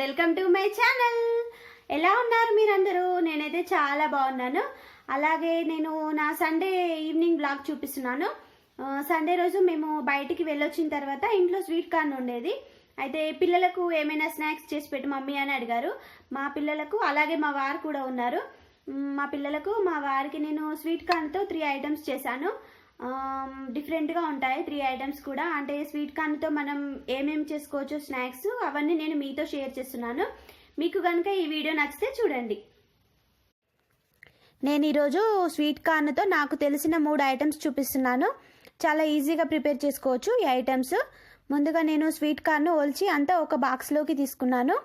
Welcome to my channel. ఎలా ఉన్నారు మీరందరూ? నేనైతే చాలా బాగున్నాను. అలాగే నేను నా సండే ఈవినింగ్ బ్లాగ్ చూపిస్తున్నాను. సండే రోజు మేము బయటికి వెళ్ళొచ్చిన తర్వాత ఇంట్లో స్వీట్ కార్న్ ఉండేది. అయితే పిల్లలకు ఏమైనా స్నాక్స్ చేసి పెట్టు మమ్మీ అని అడిగారు. మా పిల్లలకు అలాగే మా వారు కూడా ఉన్నారు. మా పిల్లలకు మా వారికి నేను స్వీట్ కార్న్తో త్రీ ఐటమ్స్ చేశాను. డిఫరెంట్గా ఉంటాయి త్రీ ఐటమ్స్ కూడా. అంటే స్వీట్ కార్న్తో మనం ఏమేమి చేసుకోవచ్చు స్నాక్స్ అవన్నీ నేను మీతో షేర్ చేస్తున్నాను. మీకు కనుక ఈ వీడియో నచ్చితే చూడండి. నేను ఈరోజు స్వీట్ కార్న్తో నాకు తెలిసిన మూడు ఐటమ్స్ చూపిస్తున్నాను. చాలా ఈజీగా ప్రిపేర్ చేసుకోవచ్చు ఈ ఐటమ్స్ ముందుగా నేను స్వీట్ కార్న్ ఒలిచి అంతా ఒక బాక్స్లోకి తీసుకున్నాను.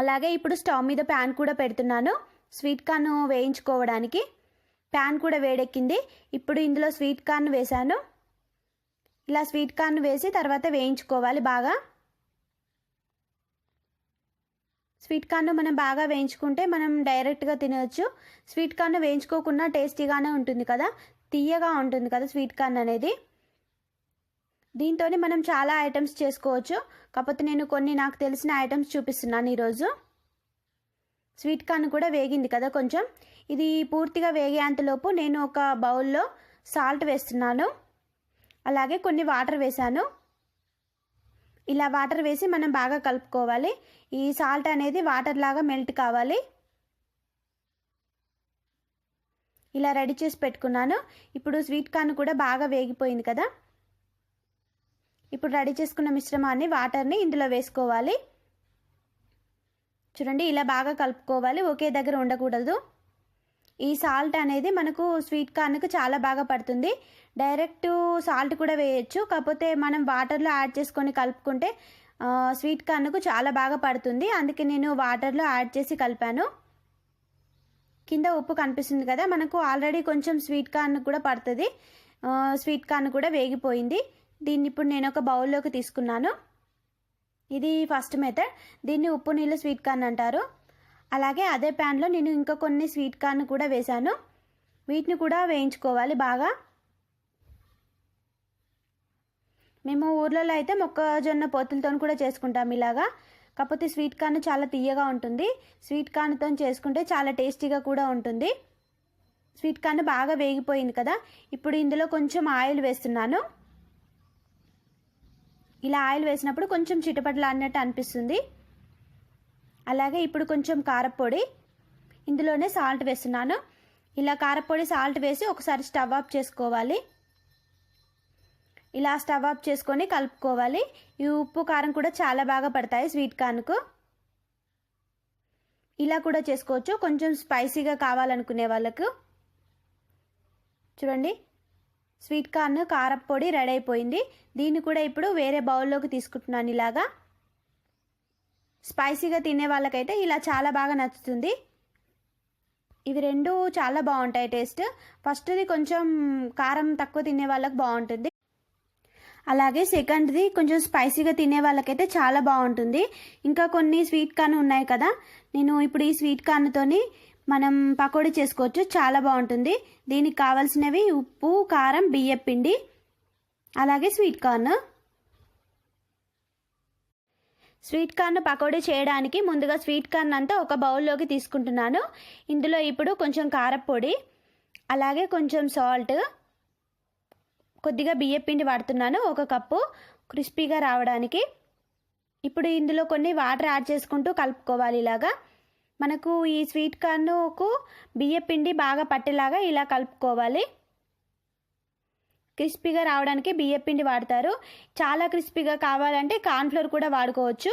అలాగే ఇప్పుడు స్టవ్ మీద ప్యాన్ కూడా పెడుతున్నాను. Sweet corn వేయించుకోవడానికి. ప్యాన్ కూడా వేడెక్కింది. ఇప్పుడు ఇందులో స్వీట్ కార్న్ వేశాను. ఇలా స్వీట్ కార్న్ వేసి తర్వాత వేయించుకోవాలి బాగా. స్వీట్ కార్న్ మనం బాగా వేయించుకుంటే మనం డైరెక్ట్గా తినవచ్చు స్వీట్ కార్న్ వేయించుకోకుండా టేస్టీగానే ఉంటుంది కదా. తీయగా ఉంటుంది కదా స్వీట్ కార్న్ అనేది. దీంతో మనం చాలా ఐటమ్స్ చేసుకోవచ్చు. కాకపోతే నేను కొన్ని నాకు తెలిసిన ఐటమ్స్ చూపిస్తున్నాను ఈరోజు. స్వీట్ కార్న్ కూడా వేగింది కదా కొంచెం. ఇది పూర్తిగా వేగేంతలోపు నేను ఒక బౌల్లో సాల్ట్ వేస్తున్నాను. అలాగే కొన్ని వాటర్ వేశాను. ఇలా వాటర్ వేసి మనం బాగా కలుపుకోవాలి. ఈ సాల్ట్ అనేది వాటర్ లాగా మెల్ట్ కావాలి. ఇలా రెడీ చేసి పెట్టుకున్నాను. ఇప్పుడు స్వీట్ కార్న్ కూడా బాగా వేగిపోయింది కదా. ఇప్పుడు రెడీ చేసుకున్న మిశ్రమాన్ని వాటర్ని ఇందులో వేసుకోవాలి. చూడండి ఇలా బాగా కలుపుకోవాలి. ఒకే దగ్గర ఉండకూడదు. ఈ సాల్ట్ అనేది మనకు స్వీట్ కార్న్కు చాలా బాగా పడుతుంది. డైరెక్ట్ సాల్ట్ కూడా వేయచ్చు. కాకపోతే మనం వాటర్లో యాడ్ చేసుకొని కలుపుకుంటే స్వీట్ కార్న్కు చాలా బాగా పడుతుంది. అందుకే నేను వాటర్లో యాడ్ చేసి కలిపాను. కింద ఉప్పు కనిపిస్తుంది కదా మనకు ఆల్రెడీ కొంచెం స్వీట్ కార్న్ కూడా పడుతుంది. స్వీట్ కార్న్ కూడా వేగిపోయింది. దీన్ని ఇప్పుడు నేను ఒక బౌల్లోకి తీసుకున్నాను. ఇది ఫస్ట్ మెథడ్ దీన్ని ఉప్పు నీళ్ళు స్వీట్ కార్న్ అంటారు. అలాగే అదే ప్యాన్లో నేను ఇంకా కొన్ని స్వీట్ కార్న్ కూడా వేశాను. వీటిని కూడా వేయించుకోవాలి బాగా. మేము ఊర్లలో అయితే మొక్కజొన్న పొత్తులతో కూడా చేసుకుంటాం ఇలాగా. కాకపోతే స్వీట్ కార్న్ చాలా తీయగా ఉంటుంది. స్వీట్ కార్న్తో చేసుకుంటే చాలా టేస్టీగా కూడా ఉంటుంది. స్వీట్ కార్న్ బాగా వేగిపోయింది కదా. ఇప్పుడు ఇందులో కొంచెం ఆయిల్ వేస్తున్నాను. ఇలా ఆయిల్ వేసినప్పుడు కొంచెం చిటపటలు అన్నట్టు అనిపిస్తుంది. అలాగే ఇప్పుడు కొంచెం కారపొడి ఇందులోనే సాల్ట్ వేస్తున్నాను. ఇలా కారపొడి సాల్ట్ వేసి ఒకసారి స్టవ్ ఆఫ్ చేసుకోవాలి. ఇలా స్టవ్ ఆఫ్ చేసుకొని కలుపుకోవాలి. ఈ ఉప్పు కారం కూడా చాలా బాగా పడతాయి స్వీట్ కార్న్కు. ఇలా కూడా చేసుకోవచ్చు. కొంచెం స్పైసీగా కావాలనుకునే వాళ్ళకు. చూడండి. స్వీట్ కార్న్ కారపొడి రెడీ అయిపోయింది. దీన్ని కూడా ఇప్పుడు వేరే బౌల్లోకి తీసుకుంటున్నాను ఇలాగా. స్పైసీగా తినే వాళ్ళకైతే ఇలా చాలా బాగా నచ్చుతుంది. ఇవి రెండు చాలా బాగుంటాయి టేస్ట్. ఫస్ట్ది కొంచెం కారం తక్కువ తినే వాళ్ళకి బాగుంటుంది. అలాగే సెకండ్ది కొంచెం స్పైసీగా తినే వాళ్ళకైతే చాలా బాగుంటుంది. ఇంకా కొన్ని స్వీట్ కార్న్ ఉన్నాయి కదా. నేను ఇప్పుడు ఈ స్వీట్ కార్న్తోని మనం పకోడీ చేసుకోవచ్చు. చాలా బాగుంటుంది. దీనికి కావాల్సినవి ఉప్పు కారం బియ్యం పిండి అలాగే sweet corn. Sweet corn pakodi చేయడానికి ముందుగా స్వీట్ కార్న్ అంతా ఒక బౌల్లోకి తీసుకుంటున్నాను. ఇందులో ఇప్పుడు కొంచెం కారపొడి అలాగే కొంచెం సాల్ట్ కొద్దిగా బియ్యం పిండి వాడుతున్నాను ఒక కప్పు క్రిస్పీగా రావడానికి. ఇప్పుడు ఇందులో కొన్ని వాటర్ యాడ్ చేసుకుంటూ కలుపుకోవాలి ఇలాగా. మనకు ఈ స్వీట్ కార్న్కు బియ్యపిండి బాగా పట్టేలాగా ఇలా కలుపుకోవాలి. క్రిస్పీగా రావడానికి బియ్యపిండి వాడతారు. చాలా క్రిస్పీగా కావాలంటే కార్న్ఫ్లోర్ కూడా వాడుకోవచ్చు.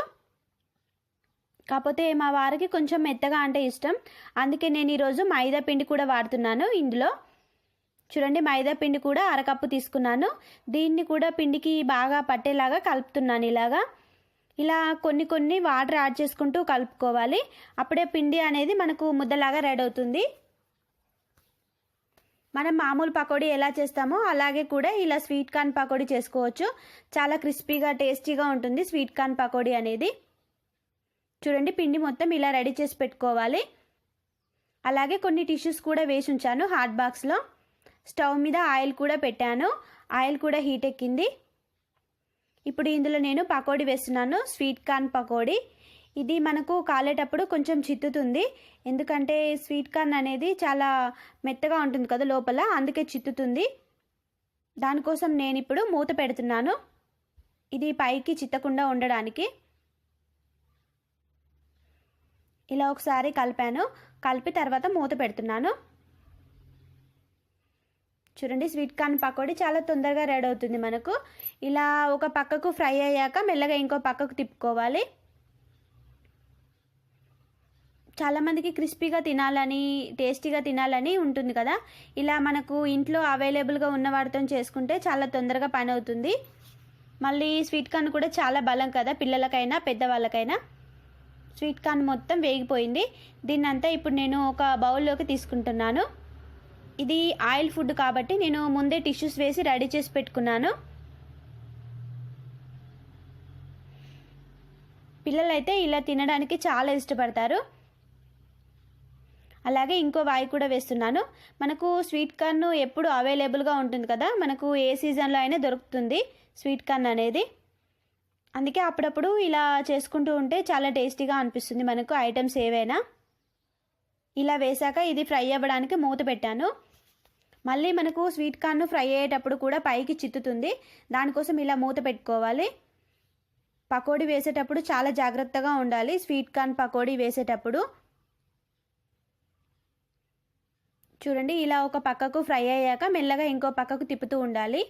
కాకపోతే మా వారికి కొంచెం మెత్తగా అంటే ఇష్టం. అందుకే నేను ఈరోజు మైదా పిండి కూడా వాడుతున్నాను ఇందులో. చూడండి మైదా పిండి కూడా అరకప్పు తీసుకున్నాను. దీన్ని కూడా పిండికి బాగా పట్టేలాగా కలుపుతున్నాను ఇలాగా. ఇలా కొన్ని కొన్ని వాటర్ యాడ్ చేసుకుంటూ కలుపుకోవాలి. అప్పుడే పిండి అనేది మనకు ముద్దలాగా రెడీ అవుతుంది. మనం మామూలు పకోడీ ఎలా చేస్తామో అలాగే కూడా ఇలా స్వీట్ కార్న్ పకోడీ చేసుకోవచ్చు. చాలా క్రిస్పీగా టేస్టీగా ఉంటుంది స్వీట్ కార్న్ పకోడీ అనేది. చూడండి పిండి మొత్తం ఇలా రెడీ చేసి పెట్టుకోవాలి. అలాగే కొన్ని టిష్యూస్ కూడా వేసి ఉంచాను హాట్ బాక్స్లో. స్టవ్ మీద ఆయిల్ కూడా పెట్టాను. ఆయిల్ కూడా హీట్ ఎక్కింది. ఇప్పుడు ఇందులో నేను పకోడీ వేస్తున్నాను స్వీట్ కార్న్ పకోడీ. ఇది మనకు కాలేటప్పుడు కొంచెం చిత్తుతుంది. ఎందుకంటే స్వీట్ కార్న్ అనేది చాలా మెత్తగా ఉంటుంది కదా లోపల అందుకే చిత్తుతుంది. దానికోసం నేను ఇప్పుడు మూత పెడుతున్నాను. ఇది పైకి చిత్తకుండా ఉండడానికి. ఇలా ఒకసారి కలిపాను. కలిపి తర్వాత మూత పెడుతున్నాను. చూడండి స్వీట్ కార్న్ పకోడీ చాలా తొందరగా రెడీ అవుతుంది మనకు. ఇలా ఒక పక్కకు ఫ్రై అయ్యాక మెల్లగా ఇంకో పక్కకు తిప్పుకోవాలి. చాలామందికి క్రిస్పీగా తినాలని టేస్టీగా తినాలని ఉంటుంది కదా. ఇలా మనకు ఇంట్లో అవైలబుల్గా ఉన్న వాటితో చేసుకుంటే చాలా తొందరగా పని అవుతుంది. మళ్ళీ స్వీట్ కార్న్ కూడా చాలా బలం కదా పిల్లలకైనా పెద్దవాళ్ళకైనా. స్వీట్ కార్న్ మొత్తం వేగిపోయింది. దీన్నంతా ఇప్పుడు నేను ఒక బౌల్లోకి తీసుకుంటున్నాను. ఇది ఆయిల్ ఫుడ్ కాబట్టి నేను ముందే టిష్యూస్ వేసి రెడీ చేసి పెట్టుకున్నాను. పిల్లలైతే ఇలా తినడానికి చాలా ఇష్టపడతారు. అలాగే ఇంకో వాయి కూడా వేస్తున్నాను. మనకు స్వీట్ కార్న్ ఎప్పుడు అవైలబుల్గా ఉంటుంది కదా మనకు ఏ సీజన్లో అయినా దొరుకుతుంది స్వీట్ కార్న్ అనేది. అందుకే అప్పుడప్పుడు ఇలా చేసుకుంటూ ఉంటే చాలా టేస్టీగా అనిపిస్తుంది మనకు ఐటమ్స్ ఏవైనా. ఇలా వేశాక ఇది ఫ్రై అవ్వడానికి మూత పెట్టాను. మళ్ళీ మనకు స్వీట్ కార్న్ ఫ్రై అయ్యేటప్పుడు కూడా పైకి చిత్తుతుంది. దానికోసం ఇలా మూత పెట్టుకోవాలి. పకోడీ వేసేటప్పుడు చాలా జాగ్రత్తగా ఉండాలి. స్వీట్ కార్న్ పకోడీ వేసేటప్పుడు. చూడండి ఇలా ఒక పక్కకు ఫ్రై అయ్యాక మెల్లగా ఇంకో పక్కకు తిప్పుతూ ఉండాలి.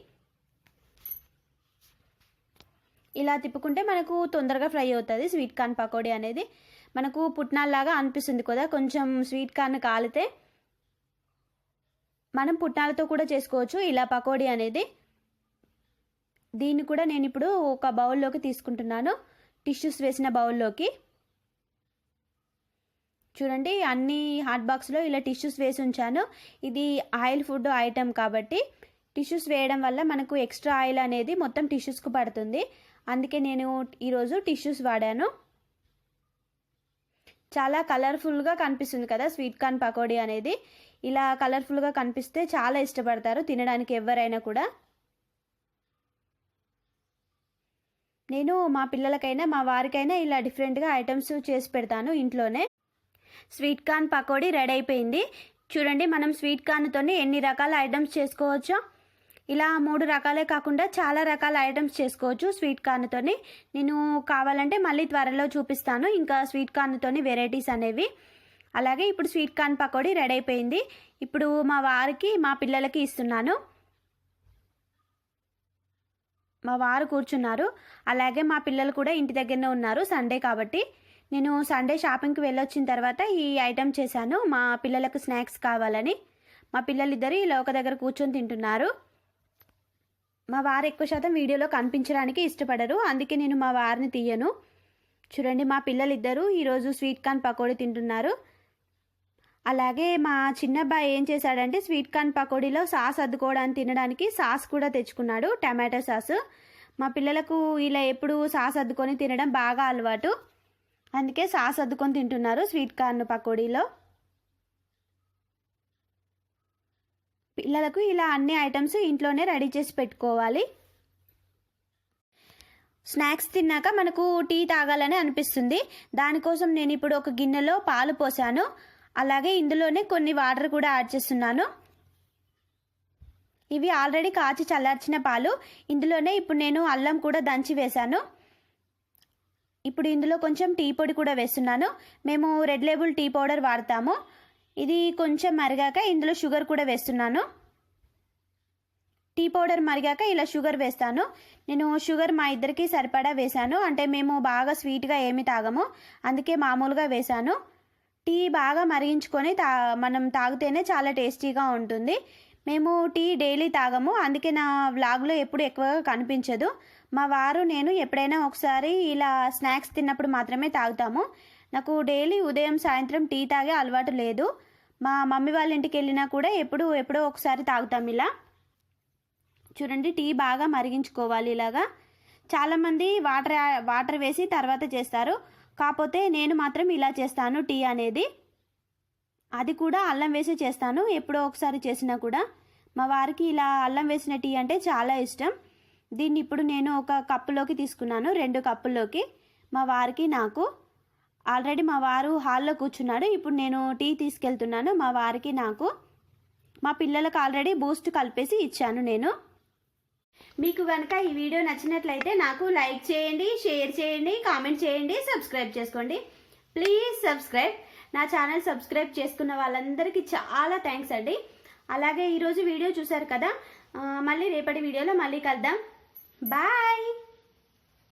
ఇలా తిప్పుకుంటే మనకు తొందరగా ఫ్రై అవుతుంది స్వీట్ కార్న్ పకోడీ అనేది. మనకు పుట్నాల్లాగా అనిపిస్తుంది కదా. కొంచెం స్వీట్ కార్న్ కాలితే మనం పుట్నాలతో కూడా చేసుకోవచ్చు. ఇలా పకోడీ అనేది దీన్ని కూడా నేను ఇప్పుడు ఒక బౌల్లోకి తీసుకుంటున్నాను. టిష్యూస్ వేసిన బౌల్లోకి. చూడండి అన్ని హాట్ బాక్స్లో ఇలా టిష్యూస్ వేసి ఉంచాను. ఇది ఆయిల్ ఫుడ్ ఐటెం కాబట్టి టిష్యూస్ వేయడం వల్ల మనకు ఎక్స్ట్రా ఆయిల్ అనేది మొత్తం టిష్యూస్కు పడుతుంది. అందుకే నేను ఈరోజు టిష్యూస్ వాడాను. చాలా కలర్ఫుల్గా కనిపిస్తుంది కదా స్వీట్ కార్న్ పకోడీ అనేది. ఇలా కలర్ఫుల్గా కనిపిస్తే చాలా ఇష్టపడతారు తినడానికి ఎవరైనా కూడా. నేను మా పిల్లలకైనా మా వారికైనా ఇలా డిఫరెంట్గా ఐటమ్స్ చేసి పెడతాను ఇంట్లోనే. స్వీట్ కార్న్ పకోడీ రెడీ అయిపోయింది. చూడండి మనం స్వీట్ కార్న్తో ఎన్ని రకాల ఐటమ్స్ చేసుకోవచ్చో. ఇలా మూడు రకాలే కాకుండా చాలా రకాల ఐటమ్స్ చేసుకోవచ్చు స్వీట్ కార్న్తోని నేను కావాలంటే మళ్ళీ త్వరలో చూపిస్తాను. ఇంకా స్వీట్ కార్న్తోని వెరైటీస్ అనేవి. అలాగే ఇప్పుడు స్వీట్ కార్న్ పకోడీ రెడీ అయిపోయింది. ఇప్పుడు మా వారికి మా పిల్లలకి ఇస్తున్నాను. మా వారు కూర్చున్నారు. అలాగే మా పిల్లలు కూడా ఇంటి దగ్గరనే ఉన్నారు సండే కాబట్టి. నేను సండే షాపింగ్కి వెళ్ళొచ్చిన తర్వాత ఈ ఐటెం చేశాను. మా పిల్లలకు స్నాక్స్ కావాలని. మా పిల్లలిద్దరు ఇలా ఒక దగ్గర కూర్చొని తింటున్నారు. మా వారు ఎక్కువ శాతం వీడియోలో కనిపించడానికి ఇష్టపడరు. అందుకే నేను మా వారిని తీయను. చూడండి మా పిల్లలిద్దరూ ఈరోజు స్వీట్ కార్న్ పకోడీ తింటున్నారు. అలాగే మా చిన్నబ్బాయి ఏం చేశాడంటే స్వీట్ కార్న్ పకోడీలో సాస్ అద్దుకోవడానికి తినడానికి సాస్ కూడా తెచ్చుకున్నాడు టమాటో సాస్. మా పిల్లలకు ఇలా ఎప్పుడు సాస్ అద్దుకొని తినడం బాగా అలవాటు. అందుకే సాస్ అద్దుకొని తింటున్నారు స్వీట్ కార్న్ పకోడీలో. పిల్లలకు ఇలా అన్ని ఐటమ్స్ ఇంట్లోనే రెడీ చేసి పెట్టుకోవాలి. స్నాక్స్ తిన్నాక మనకు టీ తాగాలని అనిపిస్తుంది. దానికోసం నేను ఇప్పుడు ఒక గిన్నెలో పాలు పోసాను. అలాగే ఇందులోనే కొన్ని వాటర్ కూడా యాడ్ చేస్తున్నాను. ఇవి ఆల్రెడీ కాచి చల్లార్చిన పాలు. ఇందులోనే ఇప్పుడు నేను అల్లం కూడా దంచి వేశాను. ఇప్పుడు ఇందులో కొంచెం టీ పొడి కూడా వేస్తున్నాను. మేము రెడ్ లేబుల్ టీ పౌడర్ వాడతాము. ఇది కొంచెం మరిగాక ఇందులో షుగర్ కూడా వేస్తున్నాను. టీ పౌడర్ మరిగాక ఇలా షుగర్ వేస్తాను. నేను షుగర్ మా ఇద్దరికి సరిపడా వేశాను. అంటే మేము బాగా స్వీట్గా ఏమి తాగము. అందుకే మామూలుగా వేశాను. టీ బాగా మరిగించుకొని తా మనం తాగితేనే చాలా టేస్టీగా ఉంటుంది. మేము టీ డైలీ తాగము. అందుకే నా వ్లాగ్లో ఎప్పుడు ఎక్కువగా కనిపించదు. మా వారు నేను ఎప్పుడైనా ఒకసారి ఇలా స్నాక్స్ తిన్నప్పుడు మాత్రమే తాగుతాము. నాకు డైలీ ఉదయం సాయంత్రం టీ తాగే అలవాటు లేదు. మా మమ్మీ వాళ్ళ ఇంటికి వెళ్ళినా కూడా ఎప్పుడు ఎప్పుడో ఒకసారి తాగుతాం ఇలా. చూడండి టీ బాగా మరిగించుకోవాలి ఇలాగా. చాలామంది వాటర్ వాటర్ వేసి తర్వాత చేస్తారు. కాకపోతే నేను మాత్రం ఇలా చేస్తాను టీ అనేది. అది కూడా అల్లం వేసి చేస్తాను ఎప్పుడో ఒకసారి చేసినా కూడా. మా వారికి ఇలా అల్లం వేసిన టీ అంటే చాలా ఇష్టం. దీన్ని ఇప్పుడు నేను ఒక కప్పులోకి తీసుకున్నాను రెండు కప్పుల్లోకి. మా వారికి నాకు. ఆల్రెడీ మా వారు హాల్లో కూర్చున్నాడు ఇప్పుడు నేను టీ తీసుకెళ్తున్నాను. మా వారికి నాకు మా పిల్లలకు ఆల్రెడీ బూస్ట్ కలిపేసి ఇచ్చాను నేను. మీకు కనుక ఈ వీడియో నచ్చినట్లయితే నాకు లైక్ చేయండి షేర్ చేయండి కామెంట్ చేయండి సబ్స్క్రైబ్ చేసుకోండి. Please subscribe. నా ఛానల్ సబ్స్క్రైబ్ చేసుకున్న వాళ్ళందరికీ చాలా థ్యాంక్స్ అండి. అలాగే ఈరోజు వీడియో చూశారు కదా? మళ్ళీ రేపటి వీడియోలో మళ్ళీ కలుద్దాం. బాయ్!